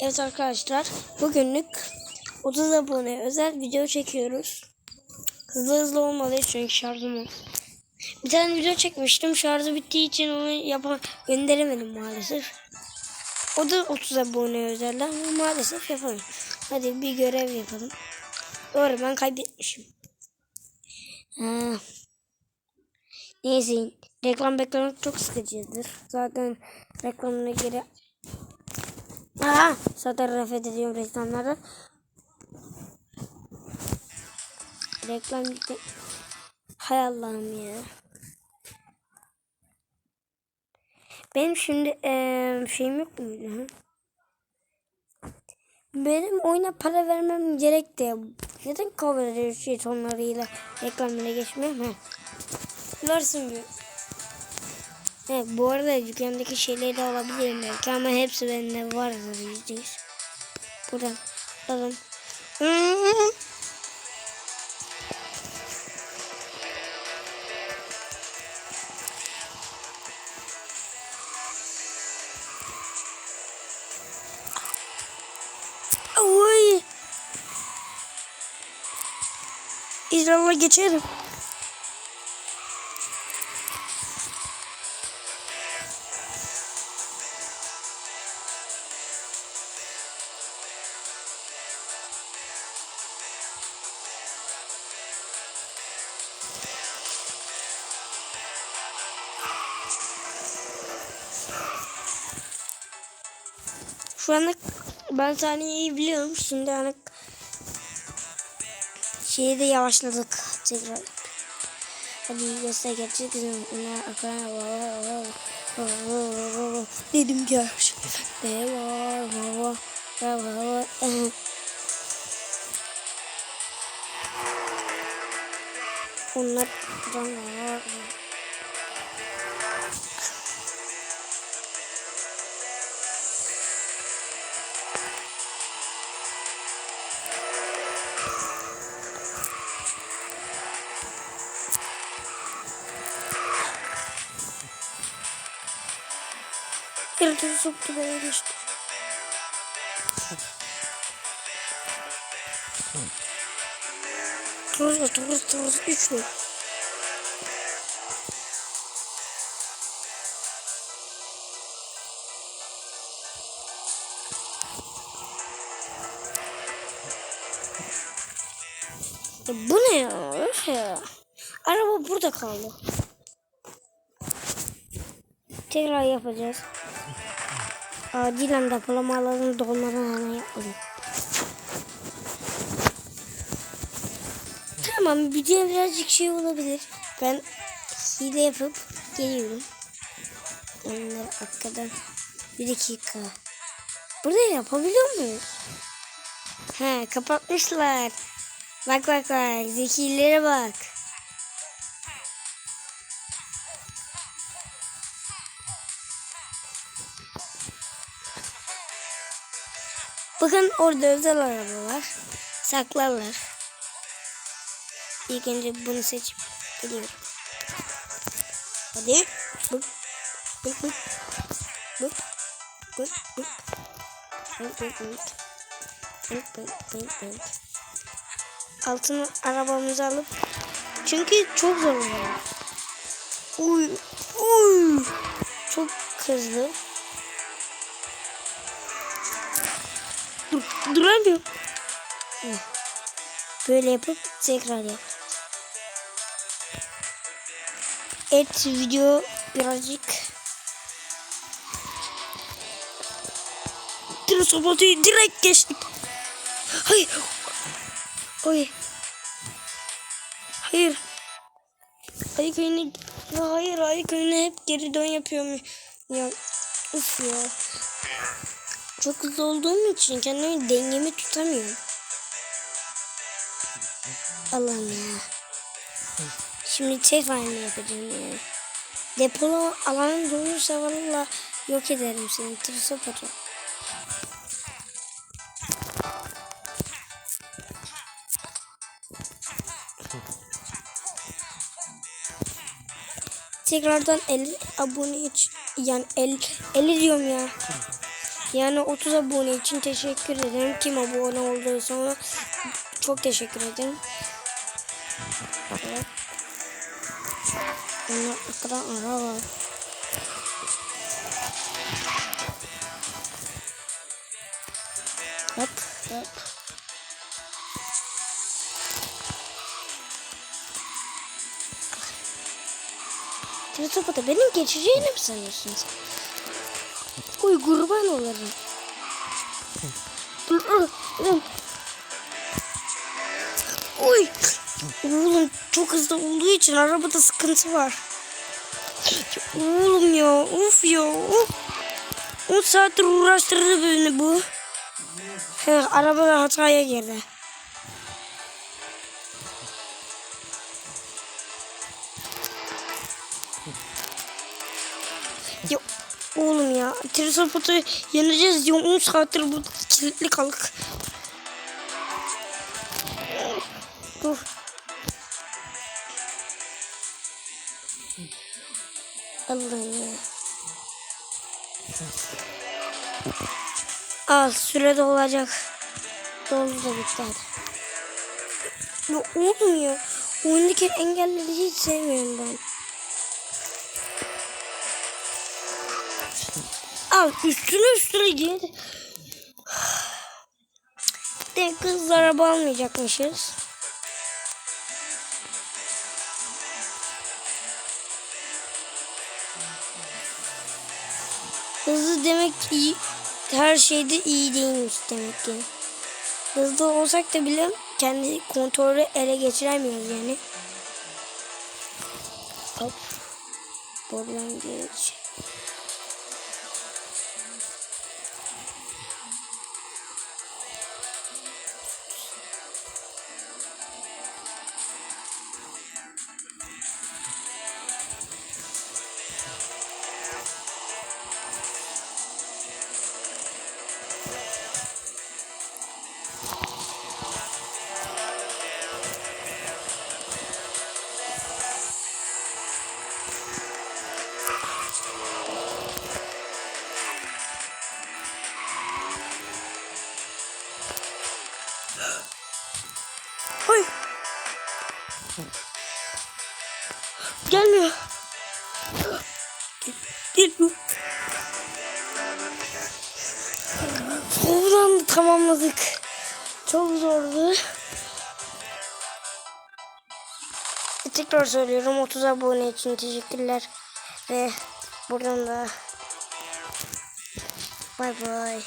Evet arkadaşlar bugünlük 30 abone özel video çekiyoruz. Hızlı hızlı olmalı çünkü şarjım yok. Bir tane video çekmiştim şarjı bittiği için onu yapa gönderemedim maalesef. O da 30 abone özelden ama maalesef yapamıyorum. Hadi bir görev yapalım. Doğru ben kaybetmişim. Ha. Neyse reklam beklemek çok sıkıcıdır. Zaten reklamına göre Aa, zaten nefret ediyorum reklamları. Reklam gitti. Hay Allah'ım ya. Benim şimdi eee şeyim yok muydu? Benim oyuna para vermem gerek de neden cover jetonlarıyla reklamlara geçmiyorum? He. Bilersin Evet, bu arada dükkandaki şeyleri alabilirim belki ama hepsi bende var yüzde yüz. Buradan alalım. Oy. İnşallah geçerim. Şu anda ben saniyeyi biliyorum. Şimdi hani şeyi de yavaşladık tekrar. Hadi göster gerçek dedim ki ne var baba baba onlar var. Yaratıcı soktu bana geçti. Turuz turuz turuz üçlü. Ya bu ne ya? Öf ya. Araba burada kaldı. Tekrar yapacağız. Acilen depolamalarını dolmadan hemen yapalım. Tamam video birazcık şey olabilir. Ben hile yapıp geliyorum. Onları arkadan bir dakika. Burada yapabiliyor muyuz? He kapatmışlar. Bak bak bak zekilere bak. Bakın orada özel araba var. Saklarlar. İlk önce bunu seçip geliyorum. Hadi. Bık. Bık bık. Bık. Bık bık. Bık bık bık. Bık bık bık bık. Altını arabamızı alıp çünkü çok zor oluyor. Uy. Uy. Çok hızlı. Dur, duramıyorum. Böyle yapıp tekrar yap. Evet video birazcık Direkt direkt geçtik. Hayır. Hayır. Hayır. Ayı köyüne hayır ayı köyüne hep geri dön yapıyorum. Ya uf ya. Çok hızlı olduğum için kendimi dengemi tutamıyorum. Allah'ım ya. Şimdi tek halini yapacağım ya. Depolo alanın dolursa valla yok ederim seni. Trisop atacağım. Tekrardan 50 abone için yani 50, 50 diyorum ya. Yani 30 abone için teşekkür ederim. Kim abone olduysa ona çok teşekkür ederim. Evet. Bunlar arkadan ara var. Hop hop. Trisopoda benim geçeceğini mi sanıyorsun? Uy kurban olurum. Uy. Oğlum çok hızlı olduğu için arabada sıkıntı var. Oğlum ya uf ya uf. 10 saattir uğraştırdı beni bu. He, araba hataya girdi. Ya oğlum ya Triceratops yeneceğiz diyorum 10 saattir bu kilitli kalık. Dur. Allah'ım ya. Al sürede olacak. Doldu da bitti hadi. Ya oğlum ya. Oyundaki engelleri hiç sevmiyorum ben. Al üstüne üstüne git. De kızlar araba almayacakmışız. Hızlı demek iyi. Her şeyde iyi değilmiş demek ki. Hızlı olsak da bile kendi kontrolü ele geçiremiyoruz yani. Hop. Buradan geç. Ay. Gelmiyor. Geliyor. Buradan tamamladık. Çok zordu. Tekrar söylüyorum 30 abone için teşekkürler. Ve buradan da bay bay.